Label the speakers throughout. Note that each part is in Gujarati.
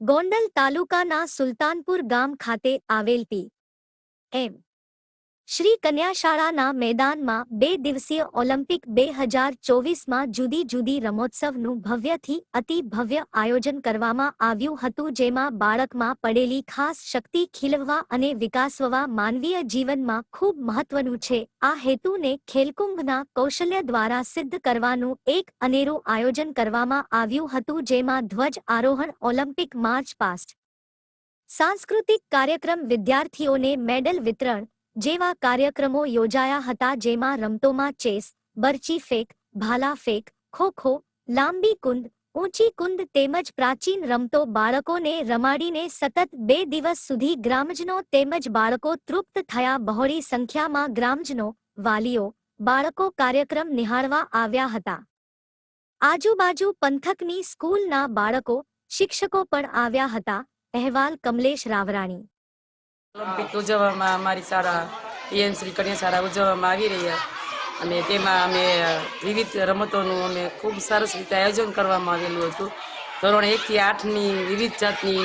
Speaker 1: ગોંડલ તાલુકાના સુલતાનપુર ગામ ખાતે આવેલ પી. એમ. શ્રી કન્યાશાળાના મેદાનમાં બે દિવસીય ઓલિમ્પિક બે હજાર ચોવીસમાં જુદી જુદી રમોત્સવનું ભવ્યથી અતિ ભવ્ય આયોજન કરવામાં આવ્યું હતું, જેમાં બાળકમાં પડેલી ખાસ શક્તિ ખીલવવા અને વિકાસવવા માનવીય જીવનમાં ખૂબ મહત્વનું છે. આ હેતુને ખેલકુંભના કૌશલ્ય દ્વારા સિદ્ધ કરવાનું એક અનેરું આયોજન કરવામાં આવ્યું હતું, જેમાં ધ્વજ આરોહણ, ઓલિમ્પિક માર્ચ પાસ્ટ, સાંસ્કૃતિક કાર્યક્રમ વિદ્યાર્થીઓને મેડલ વિતરણ જેવા કાર્યક્રમો યોજાયા હતા જેમાં રમતોમાં ચેસ, બરચી ફેંક, ભાલા ફેંક ખો ખો લાંબી કુંદ, ઊંચી કુંદ તેમજ પ્રાચીન રમતો બાળકોને રમાડીને સતત બે દિવસ સુધી ગ્રામજનો તેમજ બાળકો તૃપ્ત થયા. બહોળી સંખ્યામાં ગ્રામજનો, વાલીઓ, બાળકો કાર્યક્રમ નિહાળવા આવ્યા હતા. આજુબાજુ પંથકની સ્કૂલના બાળકો, શિક્ષકો પણ આવ્યા હતા. અહેવાલ કમલેશ રાવરાણી.
Speaker 2: ઓલિમ્પિક ઉજવવામાં અમારી શાળા પીએમ શ્રી કન્યા શાળા ઉજવવામાં આવી રહ્યા અને તેમાં અમે વિવિધ રમતોનું અમે ખૂબ સરસ રીતે આયોજન કરવામાં આવેલું હતું. ધોરણ એકથી આઠની વિવિધ જાતની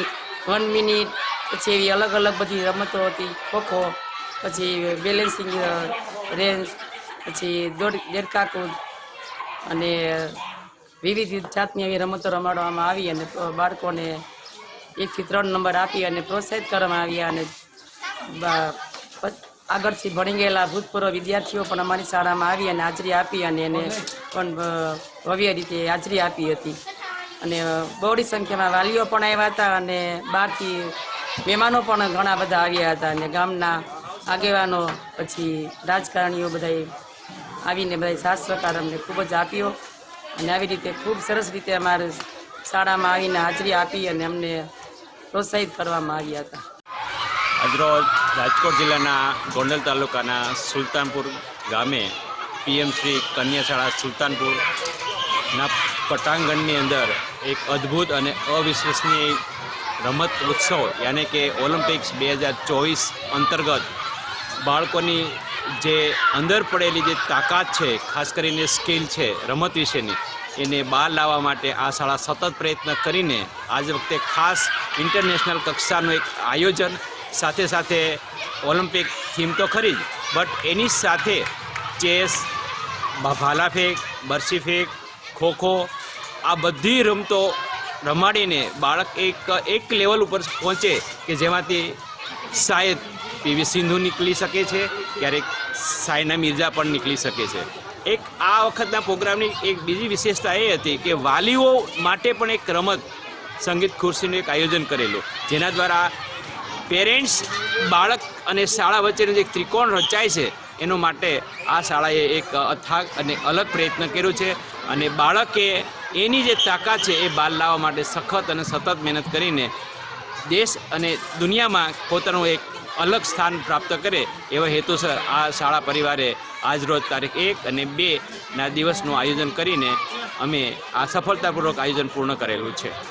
Speaker 2: વન મિનિટ પછી એવી અલગ અલગ બધી રમતો હતી, ખોખો, પછી બેલેન્સિંગ રેન્જ પછી દોડ, દેડકાકૂદ અને વિવિધ જાતની એવી રમતો રમાડવામાં આવી અને બાળકોને એકથી ત્રણ નંબર આપી અને પ્રોત્સાહિત કરવામાં આવ્યા અને આગળથી ભણી ગયેલા ભૂતપૂર્વ વિદ્યાર્થીઓ પણ અમારી શાળામાં આવી અને હાજરી આપી અને એને પણ ભવ્ય રીતે હાજરી આપી હતી. અને બહોળી સંખ્યામાં વાલીઓ પણ આવ્યા હતા અને બહારથી મહેમાનો પણ ઘણા બધા આવ્યા હતા અને ગામના આગેવાનો, પછી રાજકારણીઓ બધાએ આવીને બધા સાથ સહકાર અમને ખૂબ જ આપ્યો અને આવી રીતે ખૂબ સરસ રીતે અમારે શાળામાં આવીને હાજરી આપી અને અમને પ્રોત્સાહિત કરવામાં આવ્યા હતા.
Speaker 3: આજરોજ રાજકોટ જિલ્લાના ગોંડલ તાલુકાના સુલતાનપુર ગામે પીએમ શ્રી કન્યા શાળા સુલતાનપુરના પટાંગણની અંદર એક અદ્ભુત અને અવિશ્વસનીય રમત ઉત્સવ, યાને કે ઓલિમ્પિક્સ બે હજાર ચોવીસ અંતર્ગત બાળકોની જે અંદર પડેલી જે તાકાત છે, ખાસ કરીને સ્કિલ છે, રમત વિશેની, એને બહાર લાવવા માટે આ શાળા સતત પ્રયત્ન કરીને આજ વખતે ખાસ ઇન્ટરનેશનલ કક્ષાનું એક આયોજન સાથે સાથે ઓલિમ્પિક થીમ તો ખરી જ, બટ એની સાથે ચેસ ભાલા ફેંક બરસી ફેંક ખોખો, આ બધી રમતો રમાડીને બાળક એક એક લેવલ ઉપર પહોંચે કે જેમાંથી શાયદ પીવી સિંધુ નીકળી શકે છે, ક્યારેક સાયના મિર્ઝા પણ નીકળી શકે છે. એક આ વખતના પ્રોગ્રામની એક બીજી વિશેષતા એ હતી કે વાલીઓ માટે પણ એક રમત સંગીત ખુરશીનું એક આયોજન કરેલું, જેના દ્વારા પેરેન્ટ્સ, બાળક અને શાળા વચ્ચેનું જે ત્રિકોણ રચાય છે, એનો માટે આ શાળાએ એક અથાગ અને અલગ પ્રયત્ન કર્યો છે અને બાળકે એની જે તાકાત છે એ બહાર લાવવા માટે સખત અને સતત મહેનત કરીને દેશ અને દુનિયામાં પોતાનું એક અલગ સ્થાન પ્રાપ્ત કરે એવા હેતુસર આ શાળા પરિવારે આજરોજ તારીખ એક અને બે ના દિવસનું આયોજન કરીને અમે આ સફળતાપૂર્વક આયોજન પૂર્ણ કરેલું છે.